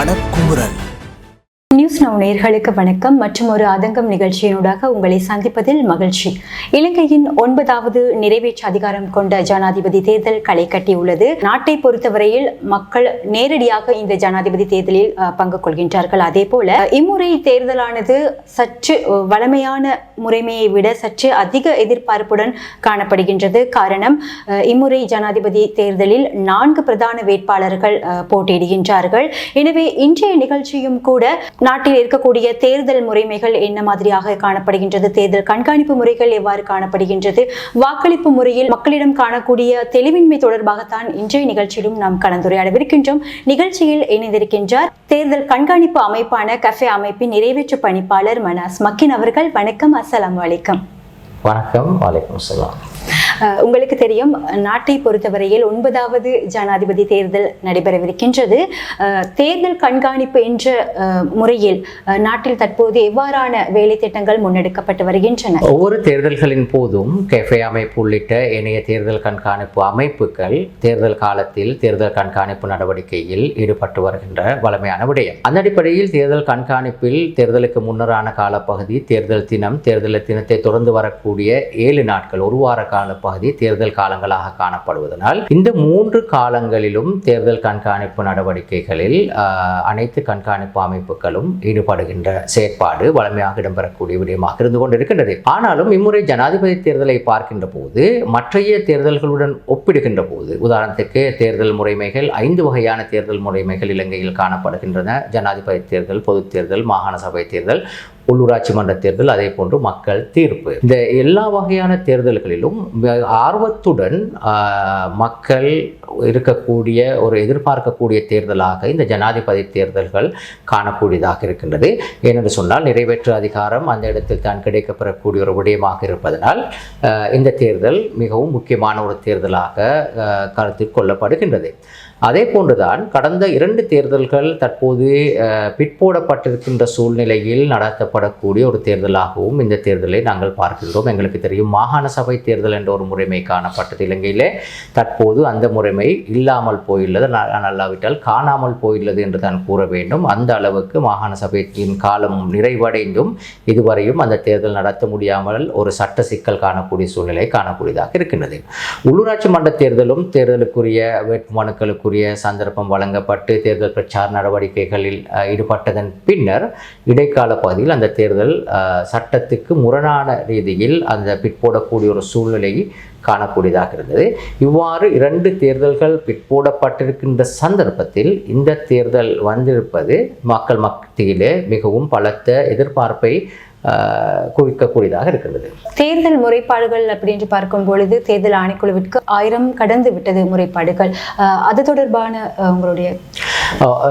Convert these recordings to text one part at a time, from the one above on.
மனக்குமுறல் now நேர்களுக்கு வணக்கம். மற்றும் ஒரு ஆதங்கம் நிகழ்ச்சியினூடாக உங்களை சந்திப்பதில் மகிழ்ச்சி. இலங்கையின் ஒன்பதாவது நிறைவேற்று அதிகாரம் கொண்ட ஜனாதிபதி தேர்தல் களை கட்டியுள்ளது. நாட்டை பொறுத்தவரையில் மக்கள் நேரடியாக இந்த ஜனாதிபதி தேர்தலில் பங்கு கொள்கின்றார்கள். அதே போல இம்முறை தேர்தலானது சற்று வளமையான வழமையான முறைமையை விட சற்று அதிக எதிர்பார்ப்புடன் காணப்படுகின்றது. காரணம் இம்முறை ஜனாதிபதி தேர்தலில் நான்கு பிரதான வேட்பாளர்கள் போட்டியிடுகின்றார்கள். எனவே இன்றைய நிகழ்ச்சியும் கூட நாட்டில் இருக்கக்கூடிய தேர்தல் முறைமைகள் என்ன மாதிரியாக காணப்படுகின்றது? தேர்தல் கண்காணிப்பு முறைகள் எவ்வாறு காணப்படுகின்றது? வாக்களிப்பு முறையில் மக்களிடம் காணக்கூடிய தெளிவின்மை தொடர்பாகத்தான் இன்றைய நிகழ்ச்சியிலும் நாம் கலந்துரையாடவிருக்கின்றோம். நிகழ்ச்சியில் இணைந்திருக்கின்றார் தேர்தல் கண்காணிப்பு அமைப்பான கஃபே அமைப்பின் நிறைவேற்று பணிப்பாளர் மனாஸ் மக்கின் அவர்கள். வணக்கம் அஸ்லாம் அலைக்கும். வணக்கம் வலைக்கம் சலாம் உங்களுக்கு தெரியும் நாட்டை பொறுத்தவரையில் ஒன்பதாவது ஜனாதிபதி தேர்தல் நடைபெறவிருக்கின்றது. தேர்தல் கண்காணிப்பு என்ற முறையில் நாட்டில் தற்போது எவ்வாறான வேலை திட்டங்கள் முன்னெடுக்கப்பட்டு வருகின்றன? ஒவ்வொரு தேர்தல்களின் போதும் கெஃபே அமைப்பு உள்ளிட்ட இணைய தேர்தல் கண்காணிப்பு அமைப்புகள் தேர்தல் காலத்தில் தேர்தல் கண்காணிப்பு நடவடிக்கையில் ஈடுபட்டு வருகின்ற வளமையான விடயம். அந்த அடிப்படையில் தேர்தல் கண்காணிப்பில் தேர்தலுக்கு முன்னரான காலப்பகுதி தேர்தல் தினம் தேர்தல் தினத்தை தொடர்ந்து வரக்கூடிய ஏழு நாட்கள் ஒரு வார கால பகுதி தேர்தல் காலங்களாக காணப்படுவதனால் இந்த மூன்று காலங்களிலும் தேர்தல் கண்காணிப்பு நடவடிக்கைகளில் அனைத்து கண்காணிப்பு அமைப்புகளும் ஈடுபடுகின்ற செயற்பாடு வளமையாக இடம்பெறக்கூடிய விடயமாக இருந்து கொண்டிருக்கின்றது. ஆனாலும் இம்முறை ஜனாதிபதி தேர்தலை பார்க்கின்ற போது மற்றைய தேர்தல்களுடன் ஒப்பிடுகின்ற போது உதாரணத்துக்கு தேர்தல் முறைமைகள் ஐந்து வகையான தேர்தல் முறைமைகள் இலங்கையில் காணப்படுகின்றன. ஜனாதிபதி தேர்தல் பொதுத் தேர்தல் மாகாண சபை தேர்தல் உள்ளூராட்சி மன்ற தேர்தல் அதே போன்று மக்கள் தீர்ப்பு. இந்த எல்லா வகையான தேர்தல்களிலும் ஆர்வத்துடன் மக்கள் இருக்கக்கூடிய ஒரு எதிர்பார்க்கக்கூடிய தேர்தலாக இந்த ஜனாதிபதி தேர்தல்கள் காணக்கூடியதாக இருக்கின்றது. ஏனென்று சொன்னால் நிறைவேற்று அதிகாரம் அந்த இடத்தில் தான் கிடைக்கப்பெறக்கூடிய ஒரு விடயமாக இருப்பதனால் இந்த தேர்தல் மிகவும் முக்கியமான ஒரு தேர்தலாக கருத்தில் கொள்ளப்படுகின்றது. அதே போன்றுதான் கடந்த இரண்டு தேர்தல்கள் தற்போது பிற்போடப்பட்டிருக்கின்ற சூழ்நிலையில் நடத்தப்படக்கூடிய ஒரு தேர்தலாகவும் இந்த தேர்தலை நாங்கள் பார்க்கின்றோம். எங்களுக்கு தெரியும் மாகாண சபை தேர்தல் என்ற ஒரு முறைமை காணப்பட்டது. இலங்கையிலே தற்போது அந்த முறைமை இல்லாமல் போயுள்ளது. ந- நல்லாவிட்டால் காணாமல் போயுள்ளது என்று தான் கூற வேண்டும். அந்த அளவுக்கு மாகாண சபையின் காலம் நிறைவடைந்தும் இதுவரையும் அந்த தேர்தல் நடத்த முடியாமல் ஒரு சட்ட சிக்கல் காணக்கூடிய சூழ்நிலை காணக்கூடியதாக இருக்கின்றது. உள்ளூராட்சி மன்ற தேர்தலும் தேர்தலுக்குரிய வேட்புமனுக்களுக்குரிய சந்தர்ப்பம் வழங்கப்பட்டு தேர்தல் பிரச்சார நடவடிக்கைகளில் ஈடுபட்டதன் பின்னர் இடைக்கால பகுதியில் அந்த தேர்தல் சட்டத்துக்கு முரணான ரீதியில் அந்த பிற்போடக்கூடிய ஒரு சூழ்நிலை காணக்கூடியதாக இருந்தது. இவ்வாறு இரண்டு தேர்தல்கள் பிற்போடப்பட்டிருக்கின்ற சந்தர்ப்பத்தில் இந்த தேர்தல் வந்திருப்பது மக்கள் மத்தியிலே மிகவும் பலத்த எதிர்பார்ப்பை குவிக்கக்கூடியதாக இருக்கின்றது தேர்தல் முறைப்பாடுகள் அப்படின்னு பார்க்கும் பொழுது தேர்தல் ஆணைக்குழுவிற்கு ஆயிரம் கடந்து விட்டது முறைப்பாடுகள். அது தொடர்பான உங்களுடைய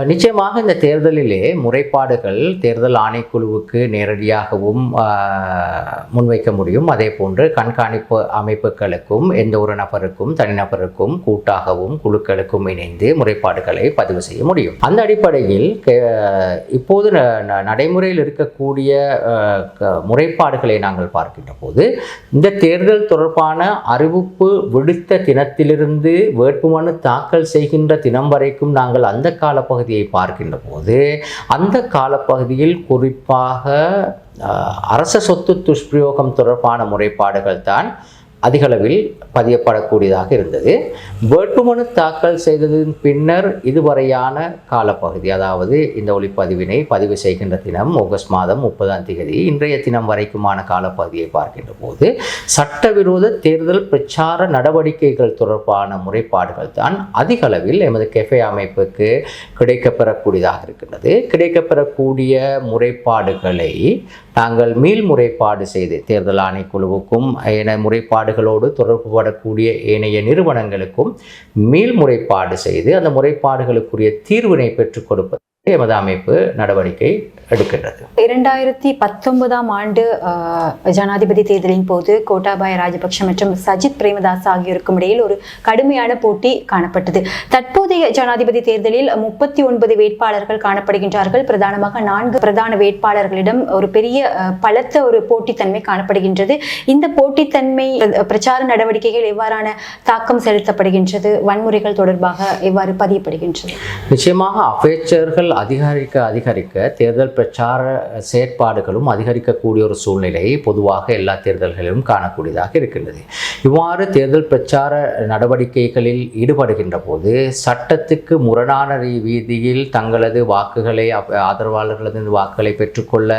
நிச்சயமாக இந்த தேர்தலிலே முறைப்பாடுகள் தேர்தல் ஆணைக்குழுவுக்கு நேரடியாகவும் முன்வைக்க முடியும். அதே போன்று கண்காணிப்பு அமைப்புகளுக்கும் எந்த ஒரு நபருக்கும் தனிநபருக்கும் கூட்டாகவும் குழுக்களுக்கும் இணைந்து முறைப்பாடுகளை பதிவு செய்ய முடியும். அந்த அடிப்படையில் இப்போது நடைமுறையில் இருக்கக்கூடிய முறைப்பாடுகளை நாங்கள் பார்க்கின்ற போது இந்த தேர்தல் தொடர்பான அறிவிப்பு விடுத்த தினத்திலிருந்து வேட்புமனு தாக்கல் செய்கின்ற தினம் வரைக்கும் நாங்கள் அந்த காலப்பகுதியை பார்க்கின்ற போது அந்த காலப்பகுதியில் குறிப்பாக அரச சொத்து துஷ்பிரயோகம் தொடர்பான முறைப்பாடுகள் தான் அதிகளவில் பதியப்படக்கூடியதாக இருந்தது. வேட்புமனு தாக்கல் செய்ததன் பின்னர் இதுவரையான காலப்பகுதி அதாவது இந்த ஒளிப்பதிவினை பதிவு செய்கின்ற தினம் ஆகஸ்ட் மாதம் முப்பதாம் தேதி இன்றைய தினம் வரைக்குமான காலப்பகுதியை பார்க்கின்ற போது சட்டவிரோத தேர்தல் பிரச்சார நடவடிக்கைகள் தொடர்பான முறைப்பாடுகள் தான் அதிகளவில் எமது கெஃபே அமைப்புக்கு கிடைக்கப்பெறக்கூடியதாக இருக்கின்றது. கிடைக்கப்பெறக்கூடிய முறைப்பாடுகளை நாங்கள் மீள் முறைப்பாடு செய்து தேர்தல் ஆணைக்குழுவுக்கும் என முறைப்பாடுகளோடு தொடர்புபடக்கூடிய ஏனைய நிறுவனங்களுக்கும் மீள் முறைப்பாடு செய்து அந்த முறைப்பாடுகளுக்குரிய தீர்வினை பெற்றுக் கொடுப்பது எமது அமைப்பு நடவடிக்கை எடுக்கின்றது. இரண்டாயிரத்தி பத்தொன்பதாம் ஆண்டு ஜனாதிபதி தேர்தலின் போது கோட்டாபாய ராஜபக்ஷ மற்றும் சஜித் பிரேமதாஸ் ஆகியோருக்கும் இடையில் ஒரு கடுமையான போட்டி காணப்பட்டது. தற்போதைய ஜனாதிபதி தேர்தலில் முப்பத்தி ஒன்பது வேட்பாளர்கள் காணப்படுகின்றார்கள். பிரதானமாக நான்கு பிரதான வேட்பாளர்களிடம் ஒரு பெரிய பலத்த ஒரு போட்டித்தன்மை காணப்படுகின்றது. இந்த போட்டித்தன்மை பிரச்சார நடவடிக்கைகள் எவ்வாறான தாக்கம் செலுத்தப்படுகின்றது? வன்முறைகள் தொடர்பாக எவ்வாறு பதியப்படுகின்றது? நிச்சயமாக அபேச்சர்கள் அதிகரிக்க அதிகரிக்க தேர்தல் பிரச்சார செயற்பாடுகளும் அதிகரிக்கக்கூடிய ஒரு சூழ்நிலை பொதுவாக எல்லா தேர்தல்களிலும் காணக்கூடியதாக இருக்கின்றது. இவ்வாறு தேர்தல் பிரச்சார நடவடிக்கைகளில் ஈடுபடுகின்ற போது சட்டத்துக்கு முரணான ரீதியில் தங்களது வாக்குகளை ஆதரவாளர்களது வாக்குகளை பெற்றுக்கொள்ள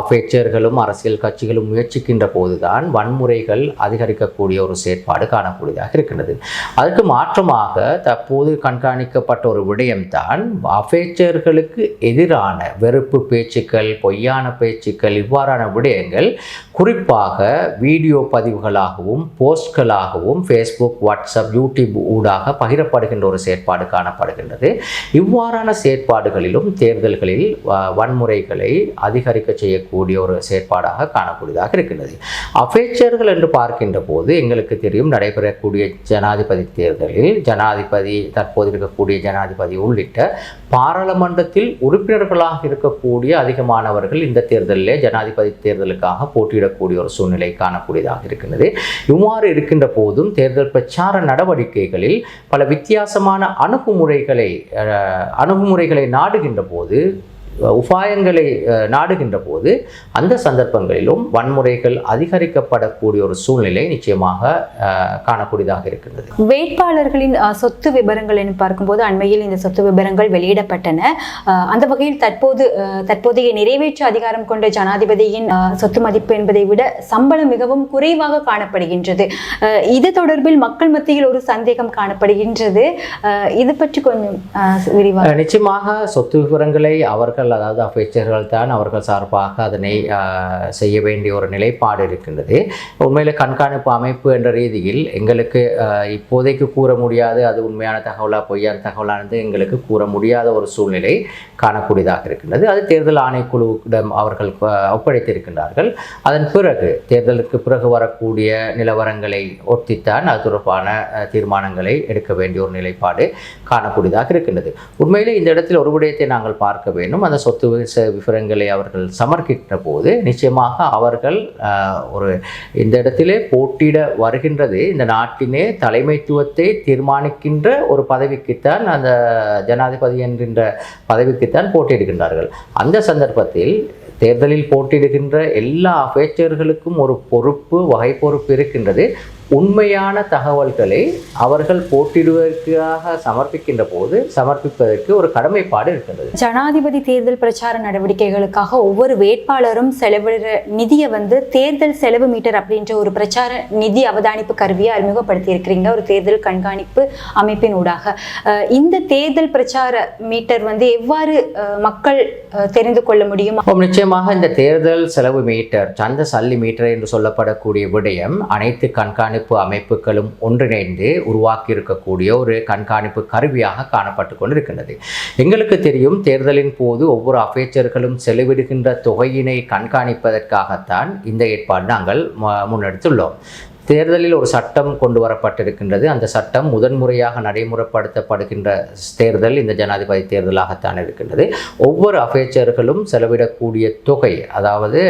அபேச்சர்களும் அரசியல் கட்சிகளும் முயற்சிக்கின்ற போதுதான் வன்முறைகள் அதிகரிக்கக்கூடிய ஒரு செயற்பாடு காணக்கூடியதாக இருக்கின்றது. அதற்கு மாற்றமாக தற்போது கண்காணிக்கப்பட்ட ஒரு விடயம்தான் அபேச்சர்கள் மக்களுக்கு எதிரான வெறுப்பு பேச்சுக்கள் பொய்யான பேச்சுக்கள் இவ்வாறான விடயங்கள் குறிப்பாக வீடியோ பதிவுகளாகவும் போஸ்ட்களாகவும் ஃபேஸ்புக் வாட்ஸ்அப் யூடியூப் ஊடாக பகிரப்படுகின்ற ஒரு செயற்பாடு காணப்படுகின்றது. இவ்வாறான செயற்பாடுகளிலும் தேர்தல்களில் வ- வன்முறைகளை அதிகரிக்க செய்யக்கூடிய ஒரு செயற்பாடாக காணக்கூடியதாக இருக்கின்றது. அபேச்சர்கள் என்று பார்க்கின்ற போது எங்களுக்கு தெரியும் நடைபெறக்கூடிய ஜனாதிபதி தேர்தலில் ஜனாதிபதி தற்போது இருக்கக்கூடிய ஜனாதிபதி உள்ளிட்ட பாராளுமன்றத்தில் உறுப்பினர்களாக இருக்கக்கூடிய அதிகமானவர்கள் இந்த தேர்தலிலே ஜனாதிபதி தேர்தலுக்காக போட்டியிடக்கூடிய ஒரு சூழ்நிலை காணக்கூடியதாக இருக்கின்றது. இவ்வாறு இருக்கின்ற போதும் தேர்தல் பிரச்சார நடவடிக்கைகளில் பல வித்தியாசமான அணுகுமுறைகளை அணுகுமுறைகளை நாடுகின்ற போது உபாயங்களை நாடுகின்ற போது அந்த சந்தர்ப்பங்களிலும் வன்முறைகள் அதிகரிக்கப்படக்கூடிய ஒரு சூழ்நிலை நிச்சயமாக காணக்கூடியதாக இருக்கின்றது. வேட்பாளர்களின் சொத்து விவரங்கள் என்று பார்க்கும்போது அண்மையில் இந்த சொத்து விவரங்கள் வெளியிடப்பட்டன. அந்த வகையில் தற்போது தற்போதைய நிறைவேற்று அதிகாரம் கொண்ட ஜனாதிபதியின் சொத்து மதிப்பு என்பதை விட சம்பளம் மிகவும் குறைவாக காணப்படுகின்றது. இது தொடர்பில் மக்கள் மத்தியில் ஒரு சந்தேகம் காணப்படுகின்றது. இது பற்றி கொஞ்சம் விரிவாக நிச்சயமாக சொத்து விவரங்களை அவர்கள் அதாவது அமைச்சர்கள் தான் அவர்கள் சார்பாக அதனை செய்ய வேண்டிய ஒரு நிலைப்பாடு இருக்கின்றது. உண்மையில் கண்காணிப்பு அமைப்பு என்ற ரீதியில் எங்களுக்கு இப்போதைக்கு கூற முடியாது. அது உண்மையான தகவலா பொய்யான தகவலானது எங்களுக்கு கூற முடியாத ஒரு சூழ்நிலை காணக்கூடியதாக இருக்கின்றது. அது தேர்தல் ஆணைக்குழுவிடம் அவர்கள் ஒப்படைத்திருக்கின்றார்கள். அதன் பிறகு தேர்தலுக்கு பிறகு வரக்கூடிய நிலவரங்களை ஒட்டித்தான் அது தொடர்பான தீர்மானங்களை எடுக்க வேண்டிய ஒரு நிலைப்பாடு காணக்கூடியதாக இருக்கின்றது. உண்மையிலே இந்த இடத்தில் ஒரு விடயத்தை நாங்கள் பார்க்க வேண்டும். அந்த சொத்து விவரங்களை அவர்கள் சமர்ப்பிக்கிற போது நிச்சயமாக அவர்கள் ஒரு இந்த இடத்திலே போட்டியிட வருகின்றது. இந்த நாட்டினே தலைமைத்துவத்தை தீர்மானிக்கின்ற ஒரு பதவிக்குத்தான் அந்த ஜனாதிபதி என்கின்ற பதவிக்குத்தான் போட்டியிடுகின்றார்கள். அந்த சந்தர்ப்பத்தில் தேர்தலில் போட்டியிடுகின்ற எல்லா அபேச்சர்களுக்கும் ஒரு பொறுப்பு வகை பொறுப்பு இருக்கின்றது. உண்மையான தகவல்களை அவர்கள் போட்டியிடுவதற்காக சமர்ப்பிக்கின்ற போது சமர்ப்பிப்பதற்கு ஒரு கடமைப்பாடு இருக்கின்றது. ஜனாதிபதி தேர்தல் பிரச்சார நடவடிக்கைகளுக்காக ஒவ்வொரு வேட்பாளரும் செலவிடுற நிதியை வந்து தேர்தல் செலவு மீட்டர் அப்படின்ற ஒரு பிரச்சார நிதி அவதானிப்பு கருவியை அறிமுகப்படுத்தி இருக்கிறீங்க ஒரு தேர்தல் கண்காணிப்பு அமைப்பின் ஊடாக. இந்த தேர்தல் பிரச்சார மீட்டர் வந்து எவ்வாறு மக்கள் தெரிந்து கொள்ள முடியும்? நிச்சயமாக இந்த தேர்தல் செலவு மீட்டர் சந்த சல்லி மீட்டர் என்று சொல்லப்படக்கூடிய விடயம் அனைத்து கண்காணிப்பு அமைப்புகளும் ஒன்றிணைந்து உருவாக்கியிருக்கக்கூடிய ஒரு கண்காணிப்பு கருவியாக காணப்பட்டு கொண்டிருக்கின்றது. எங்களுக்கு தெரியும் தேர்தலின் போது ஒவ்வொரு அபேச்சர்களும் செலவிடுகின்ற தொகையினை கண்காணிப்பதற்காகத்தான் இந்த ஏற்பாடு நாங்கள் முன்னெடுத்துள்ளோம். தேர்தலில் ஒரு சட்டம் கொண்டு வரப்பட்டிருக்கின்றது. அந்த சட்டம் முதன்முறையாக நடைமுறைப்படுத்தப்படுகின்ற தேர்தல் இந்த ஜனாதிபதி தேர்தலாகத்தான் இருக்கின்றது. ஒவ்வொரு அபேச்சர்களும் செலவிடக்கூடிய தொகை அதாவது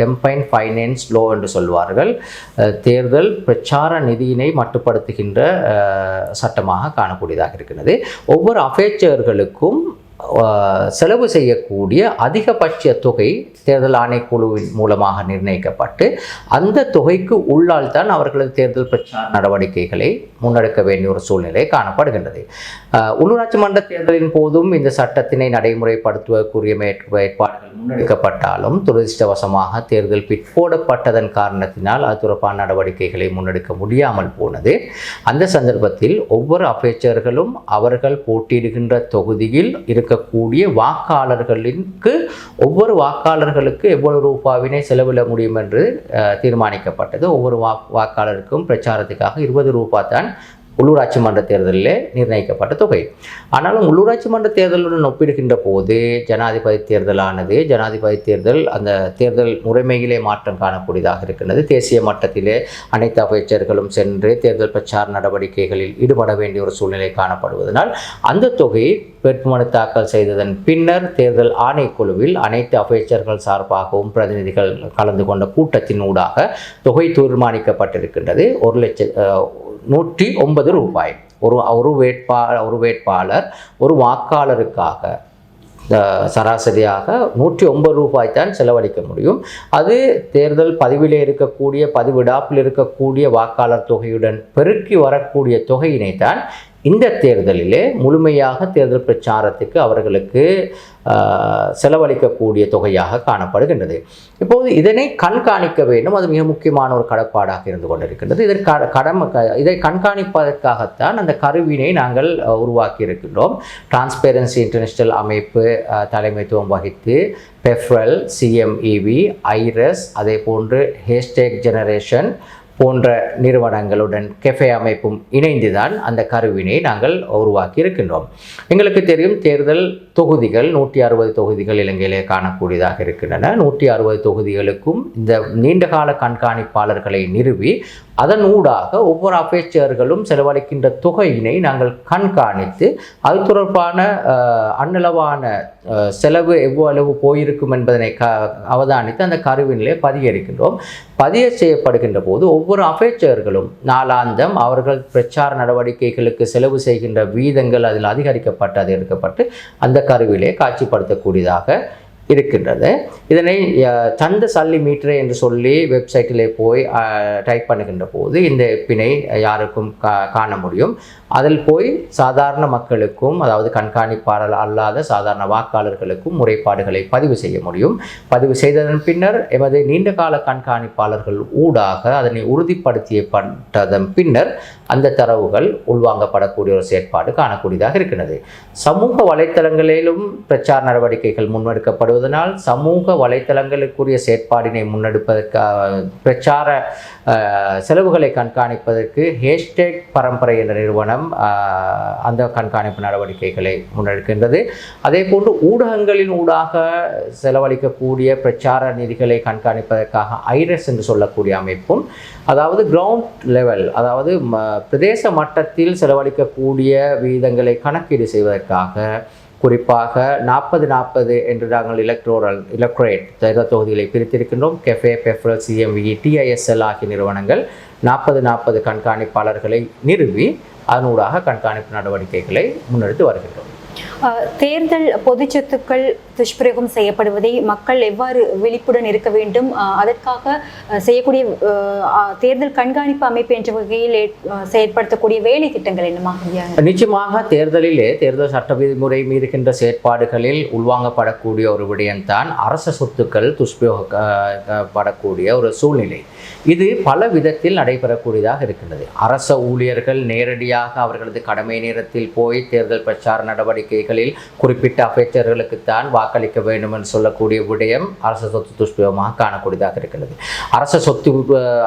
கெம்பைன் ஃபைனான்ஸ் லோ என்று சொல்வார்கள் தேர்தல் பிரச்சார நிதியினை மட்டுப்படுத்துகின்ற சட்டமாக காணக்கூடியதாக இருக்கின்றது. ஒவ்வொரு அபேச்சர்களுக்கும் செலவு செய்யக்கூடிய அதிகபட்ச தொகை தேர்தல் ஆணைக்குழுவின் மூலமாக நிர்ணயிக்கப்பட்டு அந்த தொகைக்கு உள்ளால் தான் அவர்களது தேர்தல் பிரச்சார நடவடிக்கைகளை முன்னெடுக்க வேண்டிய ஒரு சூழ்நிலை காணப்படுகின்றது. உள்ளூராட்சி மன்ற தேர்தலின் போதும் இந்த சட்டத்தினை நடைமுறைப்படுத்துவதற்குரிய ஏற்பாடுகள் முன்னெடுக்கப்பட்டாலும் துரதிருஷ்டவசமாக தேர்தல் பிற்போடப்பட்டதன் காரணத்தினால் அது தொடர்பான நடவடிக்கைகளை முன்னெடுக்க முடியாமல் போனது. அந்த சந்தர்ப்பத்தில் ஒவ்வொரு அபேச்சர்களும் அவர்கள் போட்டியிடுகின்ற தொகுதியில் இருக்கக்கூடிய வாக்காளர்களுக்கு ஒவ்வொரு வாக்காளர்களுக்கு எவ்வளவு ரூபாவினை செலவிட முடியும் என்று தீர்மானிக்கப்பட்டது. ஒவ்வொரு வா வாக்காளருக்கும் பிரச்சாரத்துக்காக இருபது ரூபாய் தான் உள்ளூராட்சி மன்ற தேர்தலில் நிர்ணயிக்கப்பட்ட தொகை. ஆனாலும் உள்ளூராட்சி மன்ற தேர்தலுடன் ஒப்பிடுகின்ற போது ஜனாதிபதி தேர்தலானது ஜனாதிபதி தேர்தல் அந்த தேர்தல் முறைமையிலே மாற்றம் காணக்கூடியதாக இருக்கின்றது. தேசிய மட்டத்திலே அனைத்து அமைச்சர்களும் சென்று தேர்தல் பிரச்சார நடவடிக்கைகளில் ஈடுபட வேண்டிய ஒரு சூழ்நிலை காணப்படுவதனால் அந்த தொகையை வேட்புமனு தாக்கல் செய்ததன் பின்னர் தேர்தல் ஆணைக்குழுவில் அனைத்து அமைச்சர்கள் சார்பாகவும் பிரதிநிதிகள் கலந்து கொண்ட கூட்டத்தின் ஊடாக தொகை தீர்மானிக்கப்பட்டிருக்கின்றது. ஒரு லட்ச நூற்றி ஒன்பது ரூபாய். ஒரு ஒரு வேட்பா ஒரு வேட்பாளர் ஒரு வாக்காளருக்காக சராசரியாக நூற்றி ஒன்பது ரூபாய் தான் செலவழிக்க முடியும். அது தேர்தல் பதிவிலே இருக்கக்கூடிய பதிவிடாப்பில் இருக்கக்கூடிய வாக்காளர் தொகையுடன் பெருக்கி வரக்கூடிய தொகையினை தான் இந்த தேர்தலிலே முழுமையாக தேர்தல் பிரச்சாரத்துக்கு அவர்களுக்கு செலவழிக்கக்கூடிய தொகையாக காணப்படுகின்றது. இப்போது இதனை கண்காணிக்க வேண்டும். அது மிக முக்கியமான ஒரு கடப்பாடாக இருந்து கொண்டிருக்கின்றது. இதற்கு கடமை க- இதை கண்காணிப்பதற்காகத்தான் அந்த கருவினை நாங்கள் உருவாக்கி இருக்கின்றோம். டிரான்ஸ்பேரன்சி இன்டர்நேஷனல் அமைப்பு தலைமைத்துவம் வகித்து பெஃப்ரல் சிஎம்இவி ஐரஸ் அதே போன்று ஹேஷ்டேக் ஜெனரேஷன் போன்ற நிறுவனங்களுடன் கெஃபே அமைப்பும் இணைந்துதான் அந்த கருவினை நாங்கள் உருவாக்கி இருக்கின்றோம் எங்களுக்கு தெரியும் தேர்தல் தொகுதிகள் நூற்றி அறுபது தொகுதிகள் இலங்கையிலே காணக்கூடியதாக இருக்கின்றன. நூற்றி அறுபது தொகுதிகளுக்கும் இந்த நீண்டகால கண்காணிப்பாளர்களை நிறுவி அதன் ஊடாக ஒவ்வொரு அபேச்சர்களும் செலவழிக்கின்ற தொகையினை நாங்கள் கண்காணித்து அது தொடர்பான அன்னளவான செலவு எவ்வளவு போயிருக்கும் என்பதனை க அவதானித்து அந்த கருவினிலே பதிகரிக்கின்றோம் பதிய செய்யப்படுகின்ற போது ஒவ்வொரு அபேச்சர்களும் நாளாந்தம் அவர்கள் பிரச்சார நடவடிக்கைகளுக்கு செலவு செய்கின்ற வீதங்கள் அதில் அதிகரிக்கப்பட்டு அது எடுக்கப்பட்டு அந்த கருவிலே காட்சிப்படுத்தக்கூடியதாக இருக்கின்றது. இதனை சந்த சல்லி மீட்டர் என்று சொல்லி வெப்சைட்டிலே போய் டைப் பண்ணுகின்ற போது இந்த பிணை யாருக்கும் கா காண முடியும். அதில் போய் சாதாரண மக்களுக்கும் அதாவது கண்காணிப்பாளர் அல்லாத சாதாரண வாக்காளர்களுக்கும் முறைப்பாடுகளை பதிவு செய்ய முடியும். பதிவு செய்ததன் பின்னர் எமது நீண்டகால கண்காணிப்பாளர்கள் ஊடாக அதனை உறுதிப்படுத்தியப்பட்டதன் பின்னர் அந்த தரவுகள் உள்வாங்கப்படக்கூடிய ஒரு செயற்பாடு காணக்கூடியதாக இருக்கிறது. சமூக வலைத்தளங்களிலும் பிரச்சார நடவடிக்கைகள் முன்னெடுக்கப்படுவதனால் சமூக வலைத்தளங்களுக்குரிய செயற்பாடினை முன்னெடுப்பதற்காக பிரச்சார செலவுகளை கண்காணிப்பதற்கு ஹேஷ்டேக் பரம்பரை என்ற நிறுவனம் அரசாங்கம் அந்த கண்காணிப்பு நடவடிக்கைகளை முன்னெடுக்கின்றது. அதே போன்று ஊடகங்களின் ஊடாக செலவழிக்கக்கூடிய பிரச்சார நிதிகளை கண்காணிப்பதற்காக ஐரஸ் என்று சொல்லக்கூடிய அமைப்பும் அதாவது கிரவுண்ட் லெவல் அதாவது ம- பிரதேச மட்டத்தில் செலவழிக்கக்கூடிய விகிதங்களை கணக்கீடு செய்வதற்காக குறிப்பாக நாற்பது நாற்பது என்று நாங்கள் எலக்ட்ரோரல் எலக்ட்ரேட் தேர்தல் தொகுதிகளை பிரித்திருக்கின்றோம். கெஃபே பெஃப்ரல் சிஎம்வி டிஐஎஸ்எல் ஆகிய நிறுவனங்கள் நாற்பது நாற்பது கண்காணிப்பாளர்களை நிறுவி அதனூடாக கண்காணிப்பு நடவடிக்கைகளை முன்னெடுத்து வருகின்றோம். தேர்தல் பொது சொத்துக்கள் துஷ்பிரயோகம் செய்யப்படுவதை மக்கள் எவ்வாறு விழிப்புடன் இருக்க வேண்டும்? அதற்காக செய்யக்கூடிய தேர்தல் கண்காணிப்பு அமைப்பு என்ற வகையில் ஏற்- செயற்படுத்தக்கூடிய வேலை திட்டங்கள் என்னமாக நிச்சயமாக தேர்தலிலே தேர்தல் சட்ட விதிமுறை மீறுகின்ற செயற்பாடுகளில் உள்வாங்கப்படக்கூடிய ஒரு விடயம்தான் அரச சொத்துக்கள் துஷ்பிரயோகப்படக்கூடிய ஒரு சூழ்நிலை. இது பல விதத்தில் நடைபெறக்கூடியதாக இருக்கின்றது. அரச ஊழியர்கள் நேரடியாக அவர்களது கடமை நேரத்தில் போய் தேர்தல் பிரச்சார நடவடிக்கைகளில் குறிப்பிட்ட அமைச்சர்களுக்குத்தான் வாக்களிக்க வேண்டும் என்று சொல்லக்கூடிய விடயம் அரச சொத்து துஷ்பிரமாக காணக்கூடியதாக இருக்கிறது. அரச சொத்து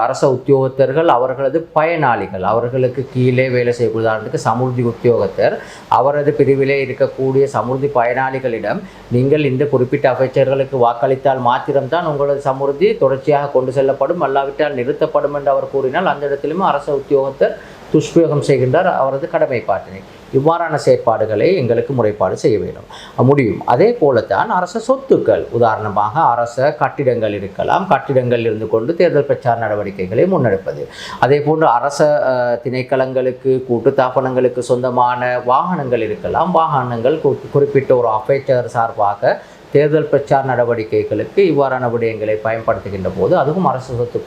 அரச உத்தியோகத்தர்கள் அவர்களது பயனாளிகள் அவர்களுக்கு கீழே வேலை செய்யக்கூடிய உதாரணத்துக்கு சமுர்த்தி உத்தியோகத்தர் அவரது பிரிவிலே இருக்கக்கூடிய சமுர்த்தி பயனாளிகளிடம் நீங்கள் இந்த குறிப்பிட்ட அமைச்சர்களுக்கு வாக்களித்தால் மாத்திரம்தான் உங்களது சமுர்த்தி தொடர்ச்சியாக கொண்டு செல்லப்படும் அல்லாவிட்டால் நிறுத்தப்படும் என்று அவர் கூறினால் அந்த இடத்திலும் அரச உத்தியோகத்தர் துஷ்பிரயோகம் செய்கின்றார் அவரது கடமைப்பாட்டினை. இவ்வாறான செயற்பாடுகளை எங்களுக்கு முறைப்பாடு செய்ய வேண்டும். முடியும். அதே போலத்தான் அரச சொத்துக்கள். உதாரணமாக அரச கட்டிடங்கள் இருக்கலாம். கட்டிடங்கள் இருந்து கொண்டு தேர்தல் பிரச்சார நடவடிக்கைகளை முன்னெடுப்பது. அதே போன்று அரச திணைக்களங்களுக்கு திணைக்களங்களுக்கு கூட்டுத்தாபனங்களுக்கு சொந்தமான வாகனங்கள் இருக்கலாம். வாகனங்கள் குறிப்பிட்ட ஒரு அபேச்சர் சார்பாக தேர்தல் பிரச்சார நடவடிக்கைகளுக்கு இவ்வாறான விடயங்களை பயன்படுத்துகின்ற போது அதுவும் அரசு சொத்து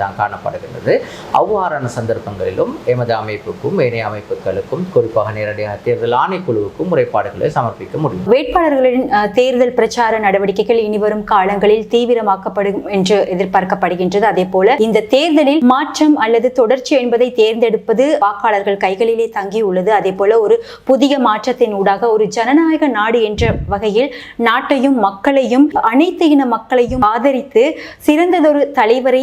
தான் காணப்படுகின்றது. அவ்வாறான சந்தர்ப்பங்களிலும் எமது அமைப்புக்கும் ஏனைய அமைப்புகளுக்கும் குறிப்பாக நேரடியாக தேர்தல் ஆணைக்குழுவுக்கும் முறைப்பாடுகளை சமர்ப்பிக்க முடியும். வேட்பாளர்களின் தேர்தல் பிரச்சார நடவடிக்கைகள் இனிவரும் காலங்களில் தீவிரமாக்கப்படும் என்று எதிர்பார்க்கப்படுகின்றது. அதே போல இந்த தேர்தலில் மாற்றம் அல்லது தொடர்ச்சி என்பதை தேர்ந்தெடுப்பது வாக்காளர்கள் கைகளிலே தங்கியுள்ளது. அதே போல ஒரு புதிய மாற்றத்தின் ஊடாக ஒரு ஜனநாயக நாடு என்ற வகையில் நாட்டையும் மக்களையும் அனைத்து இன மக்களையும் ஆதரித்து சிறந்ததொரு தலைவரை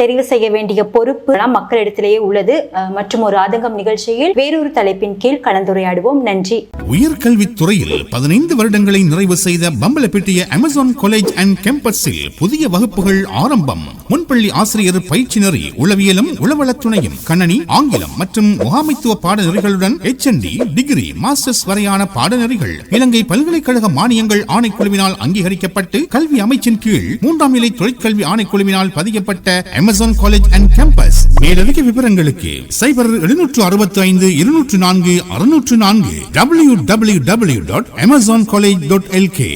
தெரிவு செய்ய வேண்டிய பொறுப்பு மக்களிடத்திலேயே உள்ளது. மற்றும் ஒரு ஆதங்கம் நிகழ்ச்சியில் வேறொரு தலைப்பின் கீழ் கலந்துரையாடுவோம். நன்றி. உயர்கல்வித்துறையில் பதினைந்து வருடங்களை நிறைவு செய்த பம்பலப்பிட்டிய அமேசான் காலேஜ் அண்ட் கேம்பஸில் புதிய வகுப்புகள் ஆரம்பம். முன்பள்ளி ஆசிரியர் பயிற்சி நெறி உளவியலும் உளவளத்துணையும் கணனி ஆங்கிலம் மற்றும் முகாமைத்துவ பாடநெறிகளுடன் எச் டிகிரி மாஸ்டர்ஸ் வரையான பாடநெறிகள் இலங்கை பல்கலைக்கழக மானியங்கள் ஆணைக்குழுவினால் அங்கீகரிக்கப்பட்டு கல்வி அமைச்சின் கீழ் மூன்றாம் நிலை தொழிற்கல்வி ஆணைக்குழுவினால் பதியப்பட்ட அமேசான் காலேஜ் அண்ட் கேம்பஸ் மேலதிக விவரங்களுக்கு சைபர் எழுநூற்று அறுபத்தி ஐந்து இருநூற்று நான்கு அறுநூற்று நான்கு W W W dot Amazon college dot LK